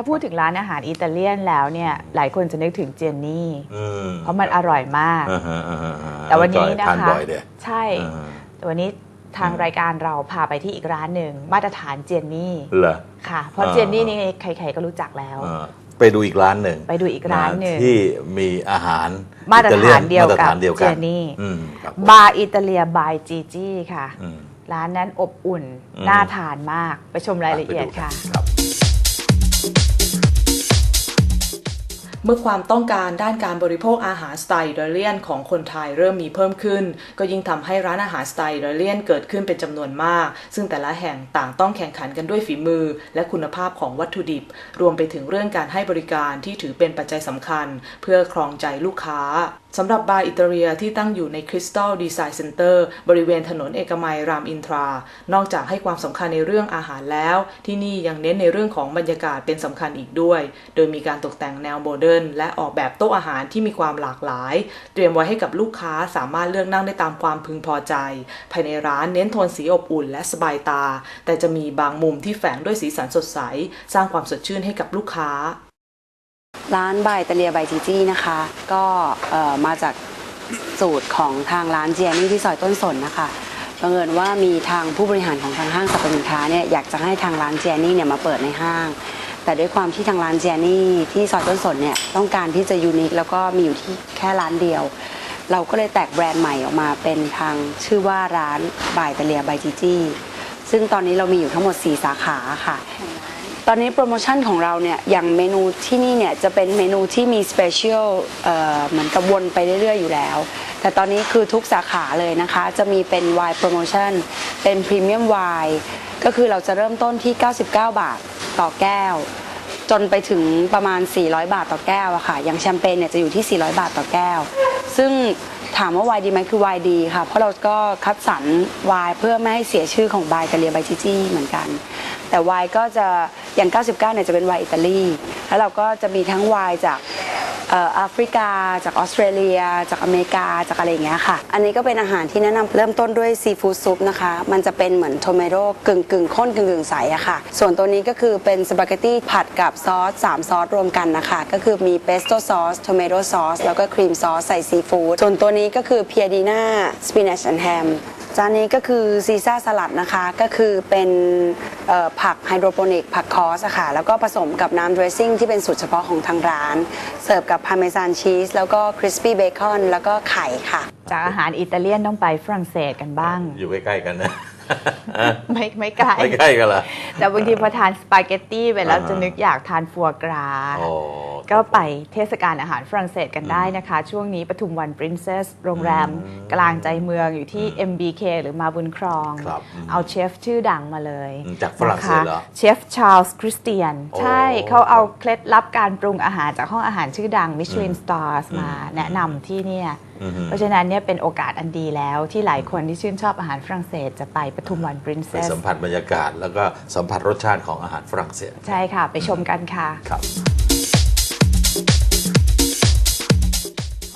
ถ้าพูดถึงร้านอาหารอิตาเลียนแล้วเนี่ยหลายคนจะนึกถึงเจนนี่อืมเพราะมันอร่อยมากอ่าฮะอ่าฮะอ่าฮะแต่วันนี้นะทานคะบ่อยเด้อใช่อ่าแต่วันนี้ทางรายการเราพาไปที่อีกร้านหนึ่งมาตรฐานเจนนี่เหรอค่ะ เพราะอ่าเจนนี่นี่ใครๆก็รู้จักแล้วอ่าไปดูอีกร้านหนึ่งไปดูอีกร้านหนึ่งที่มีอาหารมาตรฐานเดียวมาตรกับฐานเดียวเจกันนนี่อืมครับบาร์อิตาเลียบายจีจี้ค่ะอืมร้านนั้นอบอุ่นอืมน่าทานมากไปชมรายละเอียดไปค่ะ เมื่อความต้องการด้านการบริโภคอาหารสไตล์อิตาเลียนของคนไทยเริ่มมีเพิ่มขึ้น ก็ยิ่งทำให้ร้านอาหารสไตล์อิตาเลียนเกิดขึ้นเป็นจำนวนมาก ซึ่งแต่ละแห่งต่างต้องแข่งขันกันด้วยฝีมือ และคุณภาพของวัตถุดิบ รวมไปถึงเรื่องการให้บริการที่ถือเป็นปัจจัยสำคัญ เพื่อครองใจลูกค้าสำหรับบาร์อิตาเลียที่ตั้งอยู่ในคริสตัลดีไซน์เซ็นเตอร์บริเวณถนนเอกมัยรามอินทรา นอกจากให้ความสำคัญในเรื่องอาหารแล้ว ที่นี่ยังเน้นในเรื่องของบรรยากาศเป็นสำคัญอีกด้วย โดยมีการตกแต่งแนวโมเดิร์นและออกแบบโต๊ะอาหารที่มีความหลากหลาย เตรียมไว้ให้กับลูกค้าสามารถเลือกนั่งได้ตามความพึงพอใจ ภายในร้านเน้นโทนสีอบอุ่นและสบายตา แต่จะมีบางมุมที่แฝงด้วยสีสันสดใส สร้างความสดชื่นให้กับลูกค้า ร้านบายตาเลียบายจีจี้นะคะ ก็มาจากสูตรของทางร้านเจียนี่ที่ซอยต้นสนนะคะบังเอิญว่ามีทางผู้บริหารของทางห้างสรรพสินค้าเนี่ยอยากจะให้ทางร้านเจียนี่เนี่ยมาเปิดในห้าง แต่ด้วยความที่ทางร้านเจียนี่ที่ซอยต้นสนเนี่ยต้องการที่จะยูนิคแล้วก็มีอยู่ที่แค่ร้านเดียว เราก็เลยแตกแบรนด์ใหม่ออกมาเป็นทางชื่อว่าร้านบายตาเลียบายจีจี้ซึ่งตอนนี้เรามีอยู่ทั้งหมด 4 สาขาค่ะ ตอนนี้โปรโมชั่นของเราเนี่ยอย่างเมนูที่นี่เนี่ยจะเป็นเมนูที่มีสเปเชียลเหมือนกับวนไปเรื่อยๆอยู่แล้ว แต่ตอนนี้คือทุกสาขาเลยนะคะ จะมีเป็นไวน์โปรโมชั่นเป็นพรีเมียมไวน์ก็คือเราจะเริ่มต้นที่ 99 บาทต่อแก้ว จนไปถึงประมาณ 400 บาทต่อแก้วอะค่ะอย่างแชมเปญเนี่ยจะอยู่ที่ 400 บาทต่อแก้ว ซึ่ง ถามว่าวายดีไหมคือวายดีค่ะ เพราะเราก็คัดสรรวายเพื่อไม่ให้เสียชื่อของบายกาเลียบายจิจี้เหมือนกัน แต่วายก็จะอย่าง 99เนี่ยจะเป็นวายอิตาลี แล้วเราก็จะมีทั้งวายจาก แอฟริกา จากออสเตรเลีย จากอเมริกาจากอะไรอย่างเงี้ยค่ะ อันนี้ก็เป็นอาหารที่แนะนำเริ่มต้นด้วยซีฟู้ดซุปนะคะ มันจะเป็นเหมือนโทเมโตกึ่งกึ่งข้นกึ่งกึ่งใสอะค่ะ ส่วนตัวนี้ก็คือเป็นสปาเกตตี้ผัดกับซอสสามซอสรวมกันนะคะ ก็คือมีเปสโต้ซอสโทเมโตซอสแล้วก็ครีมซอสใส่ซีฟู้ดส่วนตัวนี้ก็คือเพียดีน่าสปินัชแอนแฮม จานนี้ก็คือซีซ่าสลัดนะคะ ก็คือเป็นเอ่อผักไฮโดรโปนิก ผักคอสอะค่ะ แล้วก็ผสมกับน้ำดรสซิ่งที่เป็นสูตรเฉพาะของทางร้าน เสิร์ฟกับพาร์เมซานชีสแล้วก็คริสปี้เบคอนแล้วก็ไข่ค่ะ จากอาหารอิตาเลียนต้องไปฝรั่งเศสกันบ้าง อยู่ใกล้ๆกันนะ ไม่ไม่ไกลไม่ใกล้กันเหรอแต่บางทีพอทานสปาเกตตี้ไปแล้วอ่าฮะจะนึกอยากทานฟัวกราอ๋อก็ไปเทศกาลอาหารฝรั่งเศสกันได้นะคะ ช่วงนี้ปทุมวันปรินเซสโรงแรมอืมกลางใจเมืองอยู่ที่ MBK หรือมาบุญครองครับอืมเอาเชฟชื่อดังมาเลยอืมจากฝรั่งเศสเหรอนะคะเชฟชาร์ลส์คริสเตียนโอ้ใช่เขาเอาเคล็ดลับการปรุงอาหารจากห้องอาหารชื่อดังมิชลินสตาร์สมาแนะนำที่เนี่ยอือฮึ เพราะฉะนั้นเนี่ยเป็นโอกาสอันดีแล้วที่หลายคนที่ชื่นชอบอาหารฝรั่งเศสจะไปปทุมวันปรินเซไปสสัมผัสบรรยากาศ แล้วก็สัมผัสรสชาติของอาหารฝรั่งเศส ใช่ค่ะ ไปชมกันค่ะครับ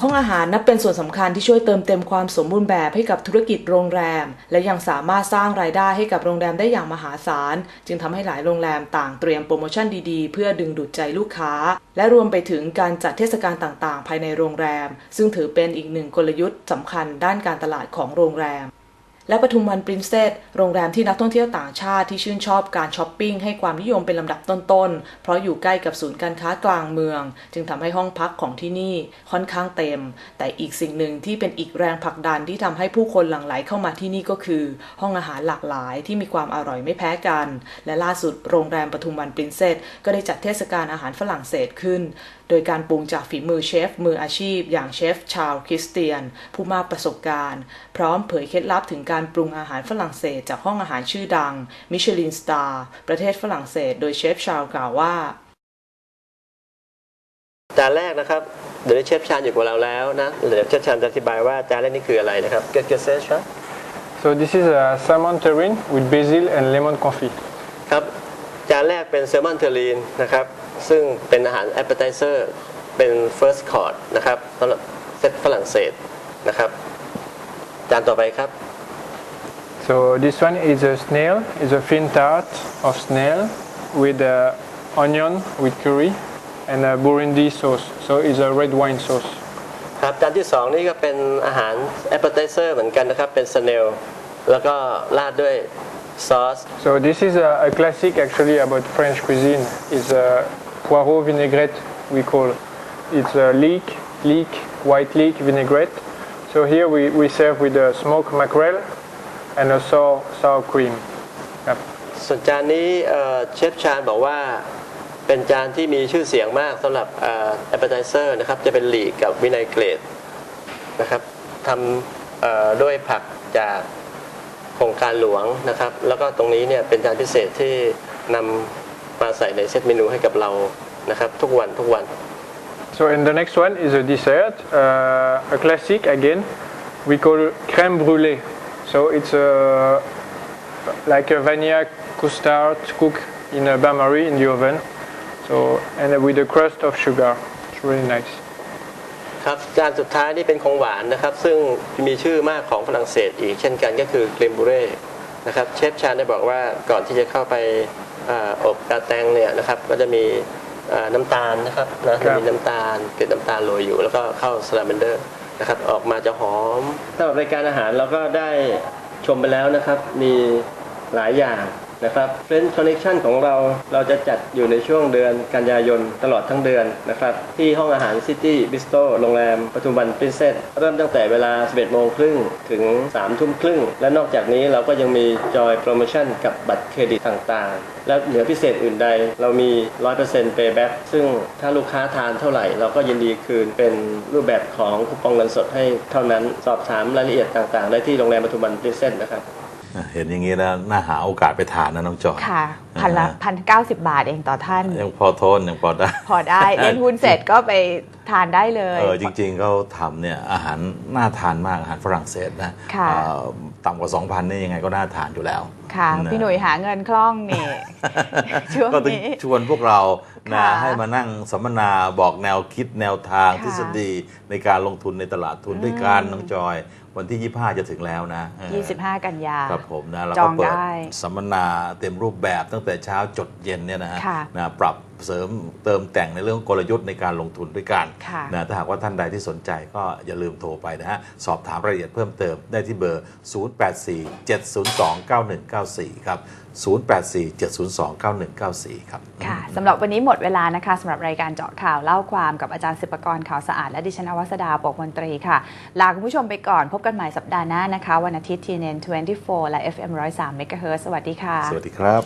ห้องอาหารนับเป็นส่วนสำคัญที่ช่วยเติมเต็มความสมบูรณ์แบบให้กับธุรกิจโรงแรม และยังสามารถสร้างรายได้ให้กับโรงแรมได้อย่างมหาศาล จึงทำให้หลายโรงแรมต่างเตรียมโปรโมชั่นดีๆ เพื่อดึงดูดใจลูกค้า และรวมไปถึงการจัดเทศกาลต่างๆ ภายในโรงแรม ซึ่งถือเป็นอีกหนึ่งกลยุทธ์สำคัญด้านการตลาดของโรงแรม และปทุมวันปรินเซสโรงแรมที่นักท่องเที่ยวต่างชาติที่ชื่นชอบการช้อปปิ้งให้ความนิยมเป็นลำดับต้นๆ เพราะอยู่ใกล้กับศูนย์การค้ากลางเมือง จึงทำให้ห้องพักของที่นี่ค่อนข้างเต็ม แต่อีกสิ่งหนึ่งที่เป็นอีกแรงผลักดันที่ทำให้ผู้คนหลั่งไหลเข้ามาที่นี่ก็คือ ห้องอาหารหลากหลายที่มีความอร่อยไม่แพ้กัน และล่าสุดโรงแรมปทุมวันปรินเซสก็ได้จัดเทศกาลอาหารฝรั่งเศสขึ้น โดยการปรุงจากฝีมือเชฟมืออาชีพ อย่างเชฟชาร์ลคริสเตียน ผู้มากประสบการณ์ พร้อมเผยเคล็ดลับถึงการปรุงอาหารฝรั่งเศสจากห้องอาหารชื่อดัง มิชลินสตาร์ ประเทศฝรั่งเศส โดยเชฟชาร์ลส์กล่าวว่าจานแรกนะครับเดี๋ยวเชฟชานอยู่กับเราแล้วนะเดี๋ยวเชฟชานจะอธิบายว่าจานแรกนี่คืออะไรนะครับเกเกเซช So this is a salmon terrine with basil and lemon confit. ครับจานแรกเป็นแซลมอนเทอรีนนะครับซึ่งเป็นอาหาร appetizer เป็น first course นะครับสำหรับเซตฝรั่งเศสนะครับ จานต่อไปครับ So this one is a snail, is a thin tart of snail with a onion with curry and a Burundi sauce. So it's a red wine sauce. ครับจานที่สองนี่ก็เป็นอาหาร appetizer เหมือนกันนะครับ เป็นสเนลแล้วก็ราดด้วยซอส So this is a, a classic actually about French cuisine. It's a poireau vinaigrette we call. It's a leek, leek, white leek vinaigrette. So here we, we serve with a smoked mackerel and a sour, sour cream. Yep. ส่วนจานนี้เอ่อเชฟชาญบอกว่าเป็นจานที่มีชื่อเสียงมากสำหรับเอ่อ appetizer นะครับ จะเป็นหลีกกับวินัยเกรดนะครับทำเอ่อด้วยผักจากโครงการหลวงนะครับ แล้วก็ตรงนี้เนี่ยเป็นจานพิเศษที่นำมาใส่ในเซตเมนูให้กับเรานะครับทุกวันทุกวัน So and the next one is a dessert, uh, a classic again. We call crème brûlée. So it's a, like a vanilla custard cooked in a bain-marie in the oven. So and with a crust of sugar. It's really nice. ครับจานสุดท้ายนี่เป็นของหวานนะครับ ซึ่งมีชื่อมากของฝรั่งเศสอีกเช่นกันก็คือเกรมบูเร่นะครับเชฟชาญได้บอกว่าก่อนที่จะเข้าไปอ่าอบกาแตงเนี่ยนะครับก็จะมีอ่าน้ำตาลนะครับนะจะมีน้ำตาลเกล็ดน้ำตาลโรยอยู่ แล้วก็เข้าสลาเมนเดอร์ นะครับ ออกมาจะหอมสำหรับรายการอาหารเราก็ได้ชมไปแล้วนะครับ มีหลายอย่าง นะครับ Friends Connection ของเราเราจะจัดอยู่ในช่วงเดือนกันยายนตลอดทั้งเดือนนะครับที่ห้องอาหาร City Bistro โรงแรมปทุมวัน Princess เริ่มตั้งแต่เวลา 11โมงครึ่งถึง 3 ทุ่มครึ่ง และนอกจากนี้เราก็ยังมีจอยโปรโมชั่นกับบัตรเครดิตต่างๆ และเหนือพิเศษอื่นใด เรามี 100% Payback ซึ่งถ้าลูกค้าทานเท่าไหร่ เราก็ยินดีคืนเป็นรูปแบบของคูปองเงินสดให้เท่านั้นสอบถามรายละเอียดต่างๆ ได้ที่โรงแรมปทุมวัน Princess นะครับ เห็นอย่างนี้แล้วน่าหาโอกาสไปทานนะน้องจอยค่ะพันละพันเก้าสิบบาทเองต่อท่าน ยังพอทนยังพอได้ พอได้ เล่นหุ้นเสร็จก็ไป ทานได้เลย เออจริงๆเขาทำเนี่ยอาหารน่าทานมากอาหารฝรั่งเศสนะค่ะ เอ่อต่ำกว่า 2,000นี่ยังไงก็น่าทานอยู่แล้ว ค่ะ นะ พี่หนุ่ยหาเงินคล่องนี่ ช่วงก็ถึงนี้ ชวนพวกเรานะค่ะให้มานั่งสัมมนาบอกแนวคิดแนวทางค่ะทฤษฎีในการลงทุนในตลาดทุนด้วยกันน้องจอย วันที่ 25 จะถึงแล้วนะเออ25 กันยา ครับผมนะเราจก็องเปิดได้สัมมนาเต็มรูปแบบตั้งแต่เช้าจดเย็นเนี่ยนะฮะค่ะ นะปรับ เสริมเติมแต่งในเรื่องกลยุทธ์ในการลงทุนด้วยกันค่ะนะถ้าหากว่าท่านใดที่สนใจก็อย่าลืมโทรไปนะฮะ สอบถามรายละเอียดเพิ่มเติมได้ที่เบอร์ 0847029194 ครับ 0847029194 ครับ ค่ะสำหรับวันนี้หมดเวลานะคะสำหรับรายการเจาะข่าวเล่าความกับอาจารย์สิบปกรณ์ข่าวสะอาด และดิฉันอวัสดาปกมนตรีค่ะ ลาคุณผู้ชมไปก่อนพบกันใหม่สัปดาห์หน้านะคะ วันอาทิตย์ทีเนน24 และ FM 103 MHz สวัสดีค่ะ สวัสดีครับ